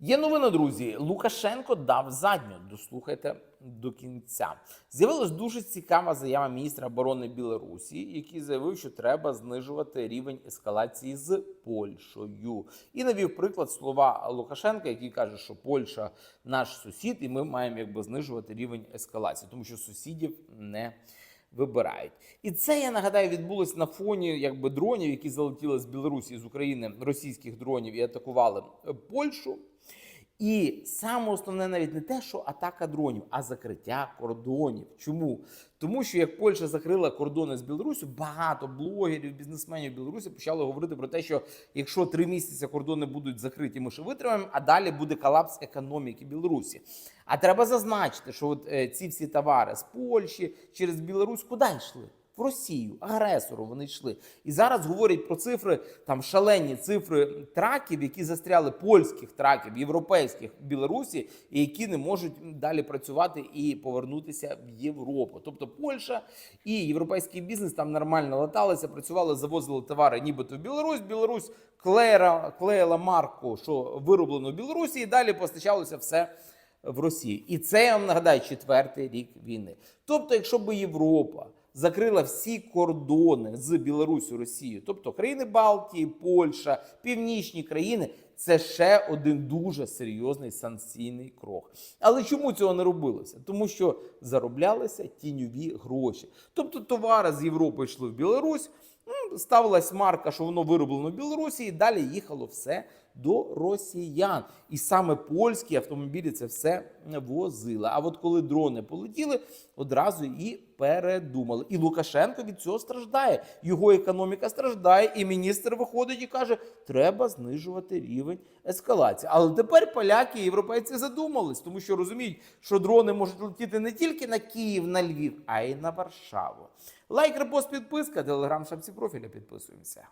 Є новина, друзі. Лукашенко дав задню. Дослухайте до кінця. З'явилась дуже цікава заява міністра оборони Білорусі, який заявив, що треба знижувати рівень ескалації з Польщею. І навів приклад слова Лукашенка, який каже, що Польща наш сусід, і ми маємо якби знижувати рівень ескалації, тому що сусідів не вибирають. І це я нагадаю відбулось на фоні якби дронів, які залетіли з Білорусі з України, російських дронів і атакували Польщу. І саме основне навіть не те, що атака дронів, а закриття кордонів. Чому? Тому що як Польща закрила кордони з Білорусі, багато блогерів, бізнесменів Білорусі почали говорити про те, що якщо три місяці кордони будуть закриті, ми ще витримаємо, а далі буде колапс економіки Білорусі. А треба зазначити, що от е, ці всі товари з Польщі через Білорусь куди йшли? В Росію, агресору вони йшли. І зараз говорять про цифри, там шалені цифри траків, які застряли польських траків, європейських в Білорусі, і які не можуть далі працювати і повернутися в Європу. Тобто Польща і європейський бізнес там нормально латалися, працювали, завозили товари, нібито в Білорусь. Білорусь клеїла, клеїла марку, що вироблено в Білорусі, і далі постачалося все в Росію. І це я вам нагадаю четвертий рік війни. Тобто, якщо б Європа закрила всі кордони з Білорусю Росією, тобто країни Балтії, Польща, північні країни. Це ще один дуже серйозний санкційний крок. Але чому цього не робилося? Тому що зароблялися тіньові гроші. Тобто товари з Європи йшли в Білорусь, ставилась марка, що воно вироблено в Білорусі, і далі їхало все до росіян. І саме польські автомобілі це все возили. А от коли дрони полетіли, одразу і передумали. І Лукашенко від цього страждає. Його економіка страждає, і міністр виходить і каже: треба знижувати рівень ескалації. Але тепер поляки і європейці задумались, тому що розуміють, що дрони можуть летіти не тільки на Київ, на Львів, а й на Варшаву. Лайк, репост, підписка, телеграм, шапці профіля підписуємося.